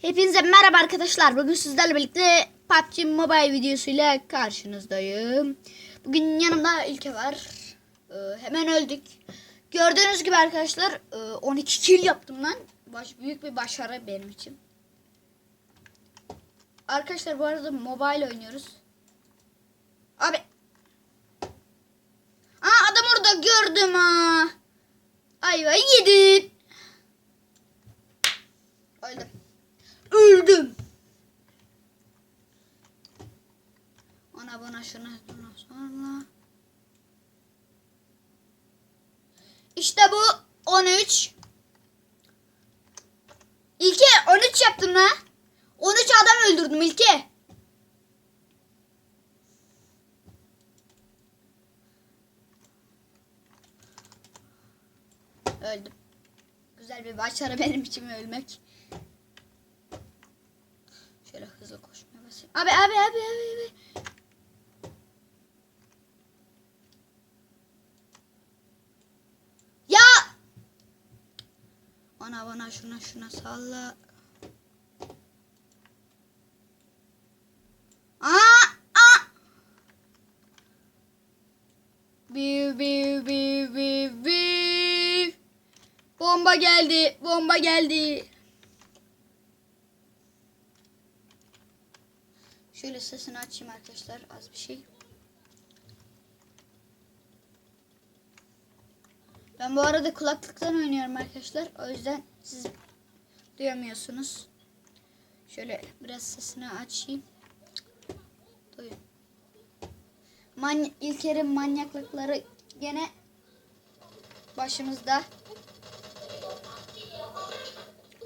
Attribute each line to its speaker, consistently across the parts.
Speaker 1: Hepinize merhaba arkadaşlar. Bugün sizlerle birlikte PUBG Mobile videosuyla karşınızdayım. Bugün yanımda İlke var. Ee, hemen öldük. Gördüğünüz gibi arkadaşlar e, 12 kill yaptım lan. Baş, büyük bir başarı benim için. Arkadaşlar bu arada mobile oynuyoruz. Abi. Aa adam orada gördüm ha. Ayvayı yedin. Öldüm. Öldüm. Buna sonra. İşte bu 13. İlke 13 yaptım la. 13 adam öldürdüm İlke. Öldüm. Güzel bir başarı benim için ölmek. Şöyle hızlı koşmaya basayım. Abi abi abi abi abi. Ya! Ona bana şuna şuna salla. Aa! Aa! Biu biu biu biu biu. Bomba geldi. Bomba geldi. Şöyle sesini açayım arkadaşlar az bir şey. Ben bu arada kulaklıktan oynuyorum arkadaşlar. O yüzden siz duyamıyorsunuz. Şöyle biraz sesini açayım. Duyun. Man İlker'in manyaklıkları gene başımızda.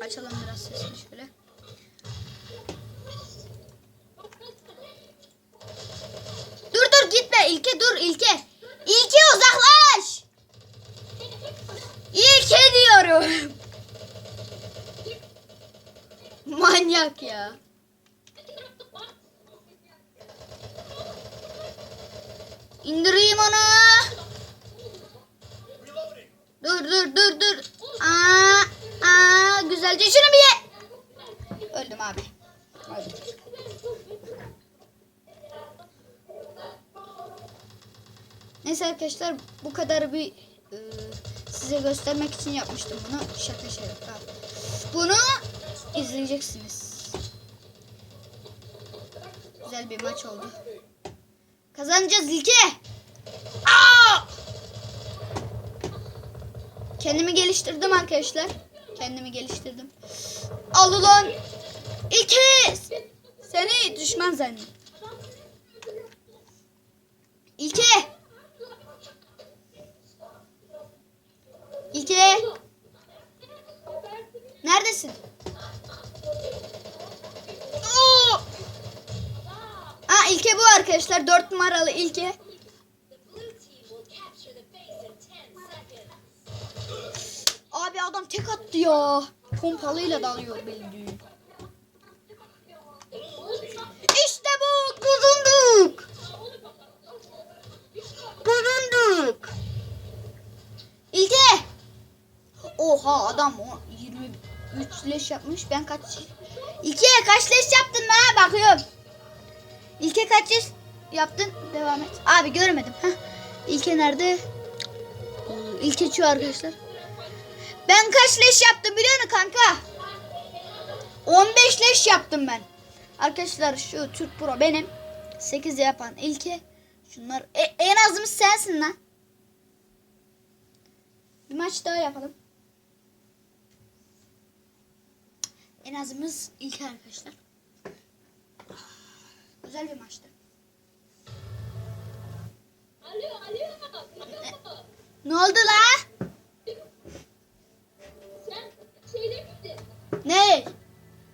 Speaker 1: Açalım biraz sesini şöyle. Dur dur gitme İlke dur İlke. İlke uzaklaş. Diyorum. Manyak ya. İndireyim onu. Dur dur dur dur. Aa, aa, güzelce şunu bir ye. Öldüm abi. Öldüm. Neyse arkadaşlar bu kadar bir size göstermek için yapmıştım bunu. Şaka şaka. Bunu izleyeceksiniz. Güzel bir maç oldu. Kazanacağız İlke. Aa! Kendimi geliştirdim arkadaşlar. Kendimi geliştirdim. Al ulan. İlke. Seni düşman zannediyorum. İlke. İlke. Neredesin? Oo! İlke bu arkadaşlar. Dört numaralı İlke. Abi adam tek attı ya. Pompalıyla dalıyor bildiğin. İşte bu. Kazandık. Kazandık. İlke. Oha adam o 23 leş yapmış. Ben kaç? İlke kaç leş yaptın ha? Bakıyorum. İlke kaç leş yaptın? Devam et. Abi görmedim. Heh. İlke nerede? Ee, İlke şu arkadaşlar. Ben kaç leş yaptım biliyor musun kanka? 15 leş yaptım ben. Arkadaşlar şu Türk Pro benim. 8 yapan ilke. Şunlar e, en azımız sensin lan. Bir maç daha yapalım. En azımız ilk arkadaşlar. Güzel bir maçtı.
Speaker 2: Alo, alo.
Speaker 1: Ne oldu la?
Speaker 2: Sen şeyde miydin?
Speaker 1: Ne?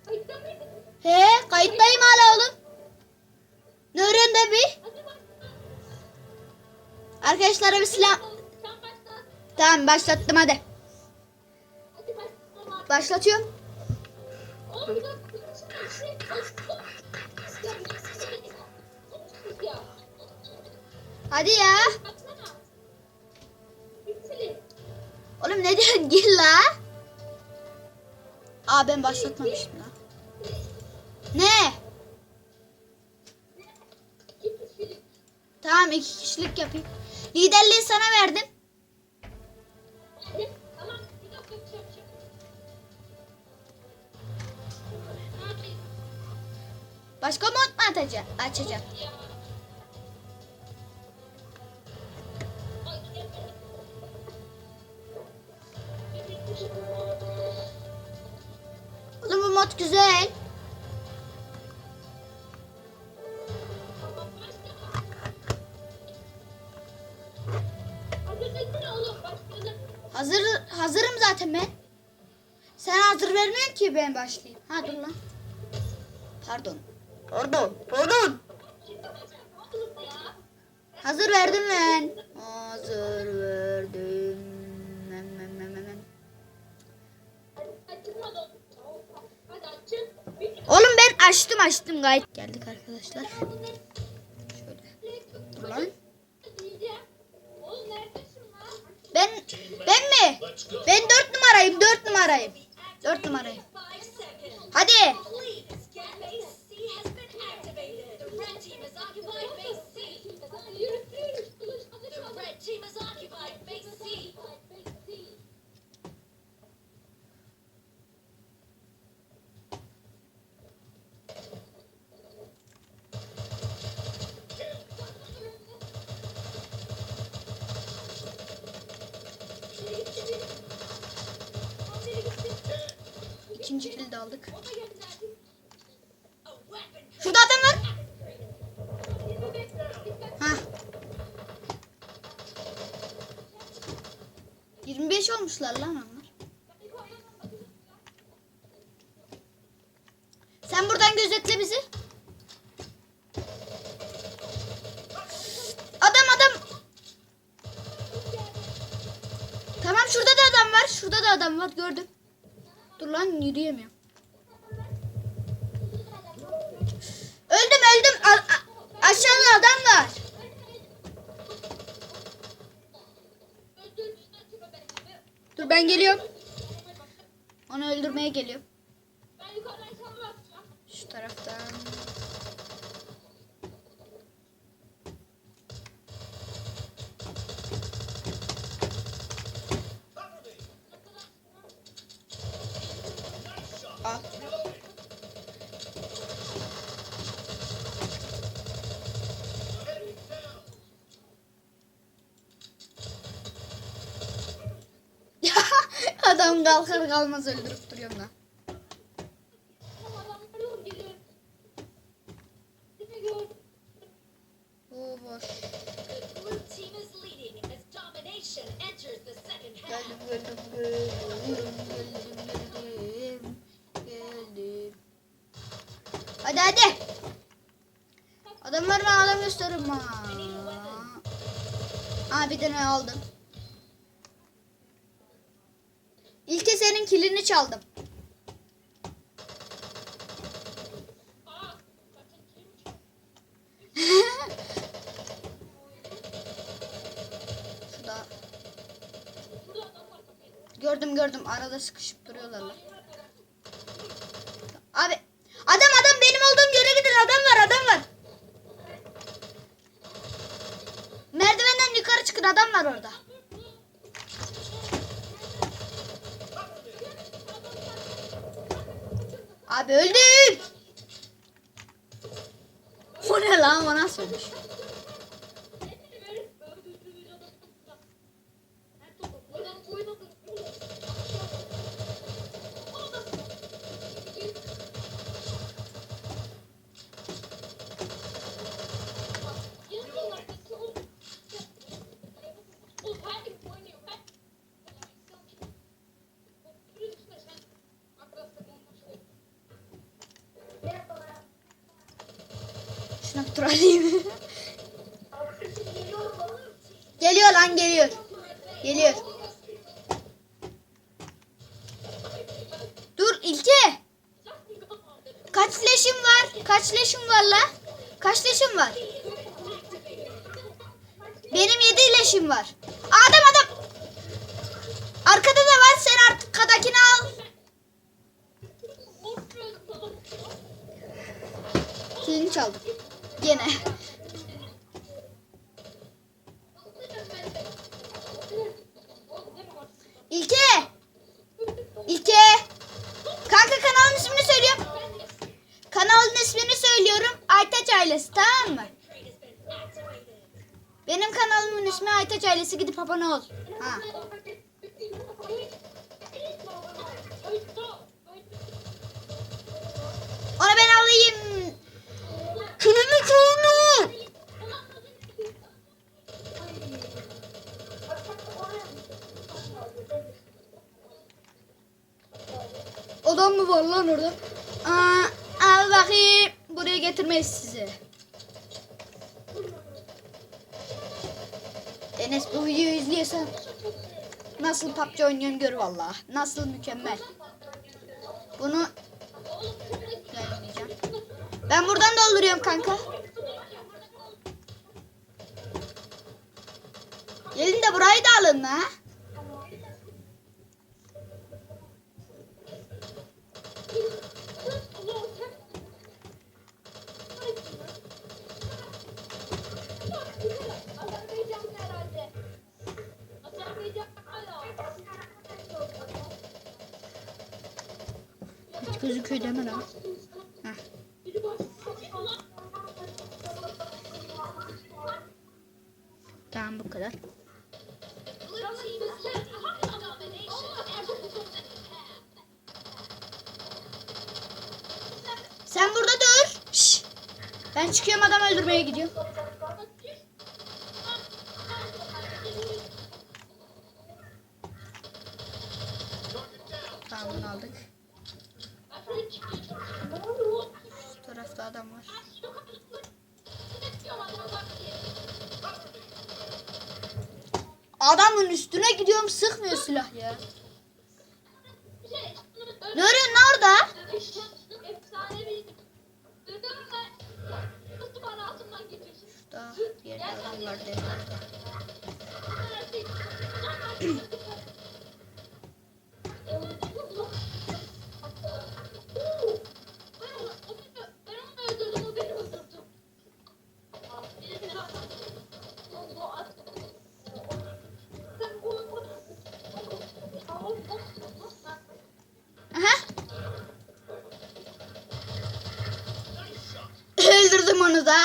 Speaker 2: Kayıtta mıydın?
Speaker 1: He kayıttayım hala oğlum. Ne öğrendi bir? Arkadaşlara bir silah. Tamam başlattım hadi.
Speaker 2: Hadi başla.
Speaker 1: Başlatıyorum. Hadi ya. Oğlum ne diyorsun gel la. Aa ben başlatmamıştım la. Ne? Tamam iki kişilik yapayım. Liderliği sana verdim.
Speaker 2: Bir kişi.
Speaker 1: Oğlum bu mod güzel.
Speaker 2: Hazır
Speaker 1: hazırım zaten ben. Sen hazır vermiyorsun ki ben başlayayım. Ha dur lan. Pardon. Pardon. Pardon. Hazır verdim ben. Hazır verdim. Mem, mem.
Speaker 2: Açın hadi oğlum.
Speaker 1: Ben açtım açtım gayet. Geldik arkadaşlar. Şöyle. Dur lan. Ben ben mi? Ben dört numarayım dört numarayım. Dört numarayım. Hadi. Aldık. Şurada adam var. Ha. 25 olmuşlar lan onlar. Al. Adam kalkar kalmaz öldürüp duruyorum lan. Bu boş. Geldim geldim geldim geldim geldim. Hadi hadi. Bana. Aa bir tane aldım. İlke senin kilini çaldım. Gördüm gördüm arada sıkışıp duruyorlar lan. Abi adam adam benim olduğum yere gidin adam var adam var. Merdivenden yukarı çıkın adam var orada. Abi öldüm. O ne lan o nasıl ölmüş? Tur alayım. geliyor lan geliyor. Geliyor. Dur İlke. Kaç leşim var? Kaç leşim var la? Kaç leşim var? Benim yedi leşim var. Adam adam. Arkada da var. Sen arkadakini al. çaldım. Gene. İlke. İlke. Kanka kanalın ismini söylüyorum. Kanalın ismini söylüyorum. Aytaç ailesi tamam mı? Benim kanalımın ismi Aytaç ailesi gidip abone ol. Ha. Onu ben alayım. Kilimi kilimi. Adam orada? Aa, al bakayım. Buraya getirmeyiz sizi. Enes bu videoyu izliyorsan nasıl PUBG oynuyorum gör valla. Nasıl mükemmel. Bunu yayınlayacağım. Ben buradan dolduruyorum kanka. Gelin de burayı da alın ha. Hiç gözüküyor deme lan. Heh. Tamam bu kadar. Sen burada dur. Şş. Ben çıkıyorum adam öldürmeye gidiyorum. Tamam bunu aldık. Şu tarafta adam var. Adamın üstüne gidiyorum sıkmıyor silah ya. Ne arıyorsun lan orada?
Speaker 2: Efsane bir Duydun mu? Nasıl bana altından geçiyorsun?
Speaker 1: Şurada bir yerde adam var dedi.
Speaker 2: Ben onu öldürdüm, o beni öldürdü.
Speaker 1: Aha. Öldürdüm onu da.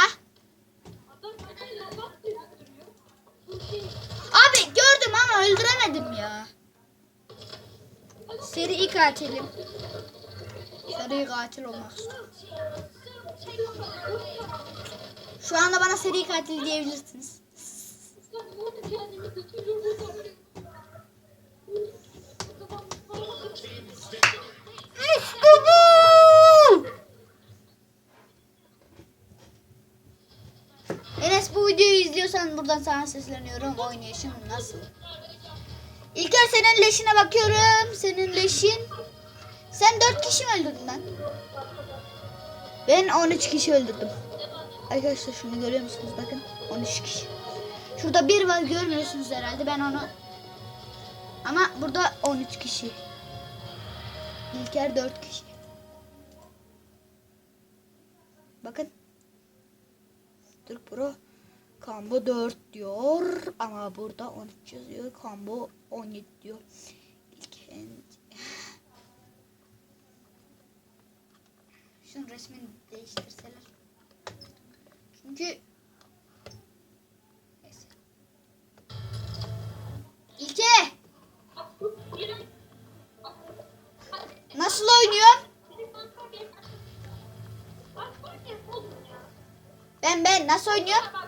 Speaker 1: Abi gördüm ama öldüremedim ya. Seri katilim. Seri katil olmak istiyorum. Şu anda bana seri katil diyebilirsiniz. Buradan sana sesleniyorum. Oynayışın nasıl? İlker senin leşine bakıyorum. Senin leşin. Sen 4 kişi mi öldürdün lan? Ben 13 kişi öldürdüm. Arkadaşlar şunu görüyor musunuz? Bakın 13 kişi. Şurada bir var görmüyorsunuz herhalde. Ben onu ama burada 13 kişi. İlker 4 kişi. Bakın. Türk Pro combo 4 diyor ama burada 13 yazıyor. Combo 17 diyor. İlker Şunun resmini değiştirseler. Çünkü. İlke nasıl oynuyor? Ben ben nasıl oynuyor?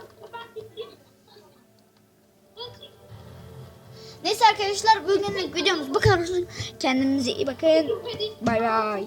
Speaker 1: Arkadaşlar bugünlük videomuz bu kadar olsun. Kendinize iyi bakın. Bay bay.